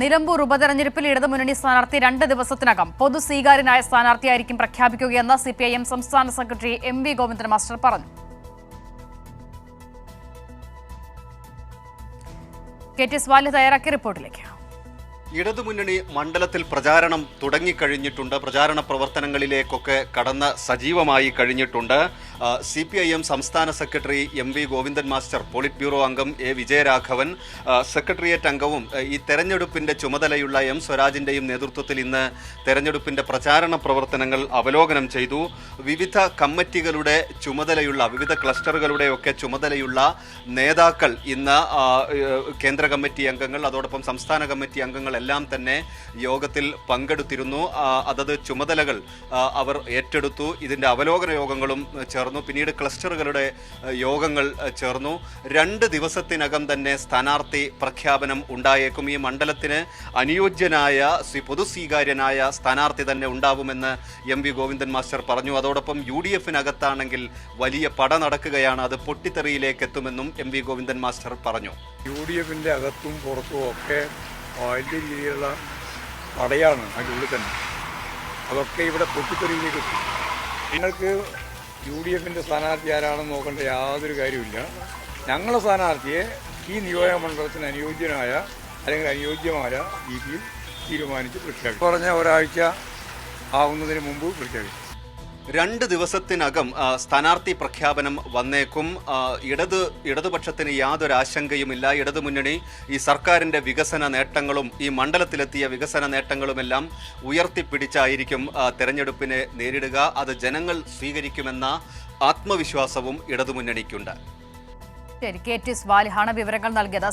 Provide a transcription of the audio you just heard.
നിലമ്പൂർ ഉപതെരഞ്ഞെടുപ്പിൽ ഇടതുമുന്നണി സ്ഥാനാർത്ഥി രണ്ട് ദിവസത്തിനകം പൊതു സ്വീകാര്യനായ സ്ഥാനാർത്ഥിയായിരിക്കും പ്രഖ്യാപിക്കുകയെന്ന് സി പി ഐ എം സംസ്ഥാന secretary M V Govindan master പറഞ്ഞു. തയ്യാറാക്കിയ റിപ്പോർട്ടിലേക്ക്. ഇടതുമുന്നണി മണ്ഡലത്തിൽ പ്രചാരണം തുടങ്ങിക്കഴിഞ്ഞിട്ടുണ്ട്. പ്രചാരണ പ്രവർത്തനങ്ങളിലേക്കൊക്കെ കടന്ന് സജീവമായി കഴിഞ്ഞിട്ടുണ്ട്. സി പി ഐ എം സംസ്ഥാന secretary M V Govindan master politburo അംഗം എ വിജയരാഘവൻ സെക്രട്ടേറിയറ്റ് അംഗവും ഈ തെരഞ്ഞെടുപ്പിന്റെ ചുമതലയുള്ള എം സ്വരാജിന്റെയും നേതൃത്വത്തിൽ ഇന്ന് തെരഞ്ഞെടുപ്പിന്റെ പ്രചാരണ പ്രവർത്തനങ്ങൾ അവലോകനം ചെയ്തു. വിവിധ കമ്മിറ്റികളുടെ ചുമതലയുള്ള വിവിധ ക്ലസ്റ്ററുകളുടെയൊക്കെ ചുമതലയുള്ള നേതാക്കൾ ഇന്ന് കേന്ദ്ര കമ്മിറ്റി അംഗങ്ങൾ അതോടൊപ്പം സംസ്ഥാന കമ്മിറ്റി അംഗങ്ങൾ എല്ലാം തന്നെ യോഗത്തിൽ പങ്കെടുത്തിരുന്നു. അതത് ചുമതലകൾ അവർ ഏറ്റെടുത്തു. ഇതിന്റെ അവലോകന യോഗങ്ങളും ഏഹ്, ചേർന്നു. പിന്നീട് ക്ലസ്റ്ററുകളുടെ യോഗങ്ങൾ ചേർന്നു. രണ്ട് ദിവസത്തിനകം തന്നെ സ്ഥാനാർത്ഥി പ്രഖ്യാപനം ഉണ്ടായേക്കും. ഈ മണ്ഡലത്തിന് അനുയോജ്യനായ സ്വീ പൊതു സ്വീകാര്യനായ സ്ഥാനാർത്ഥി തന്നെ ഉണ്ടാവുമെന്ന് എം വി ഗോവിന്ദൻ മാസ്റ്റർ പറഞ്ഞു. അതോടൊപ്പം യു ഡി എഫിനകത്താണെങ്കിൽ വലിയ പട നടക്കുകയാണ്. അത് പൊട്ടിത്തെറിയിലേക്ക് എത്തുമെന്നും എം വി ഗോവിന്ദൻ മാസ്റ്റർ പറഞ്ഞു. യു ഡി എഫിന്റെ അകത്തും പുറത്തും ഒക്കെ വലിയ രീതിയിലുള്ള പടയാണ് അതിനുള്ളിൽ തന്നെ. അതൊക്കെ ഇവിടെ പൊട്ടിത്തെറിയിലേക്ക് എത്തും. നിങ്ങൾക്ക് യു ഡി എഫിന്റെ സ്ഥാനാർത്ഥി ആരാണെന്ന് നോക്കേണ്ട യാതൊരു കാര്യമില്ല ഞങ്ങളുടെ സ്ഥാനാർത്ഥിയെ ഈ നിയോജക മണ്ഡലത്തിന് അനുയോജ്യനായ അല്ലെങ്കിൽ അനുയോജ്യമായ രീതിയിൽ തീരുമാനിച്ച് പ്രഖ്യാപിക്കും കുറഞ്ഞ ഒരാഴ്ച ആവുന്നതിന് മുമ്പ് പ്രഖ്യാപിക്കും രണ്ട് ദിവസത്തിനകം സ്ഥാനാർത്ഥി പ്രഖ്യാപനം വന്നേക്കും. ഇടത് ഇടതുപക്ഷത്തിന് യാതൊരു ആശങ്കയുമില്ല. ഇടതുമുന്നണി ഈ സർക്കാരിന്റെ വികസന നേട്ടങ്ങളും ഈ മണ്ഡലത്തിലെത്തിയ വികസന നേട്ടങ്ങളുമെല്ലാം ഉയർത്തിപ്പിടിച്ചായിരിക്കും തെരഞ്ഞെടുപ്പിനെ നേരിടുക. അത് ജനങ്ങൾ സ്വീകരിക്കുമെന്ന ആത്മവിശ്വാസവും ഇടതുമുന്നണിക്കുണ്ട്. കെ ടി എസ് വാലിഹാണ് വിവരങ്ങൾ നൽകിയത്.